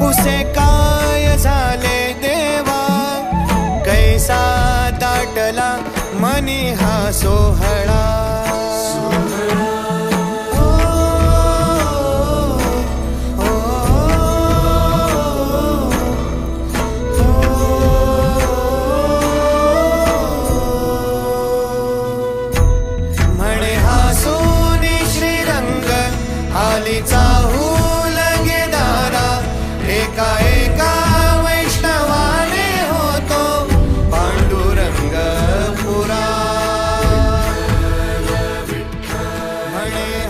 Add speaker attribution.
Speaker 1: कसे काय झाले देवा? कैसा दाटला मनी हा सोहळा? ओ, म्हणे Yeah.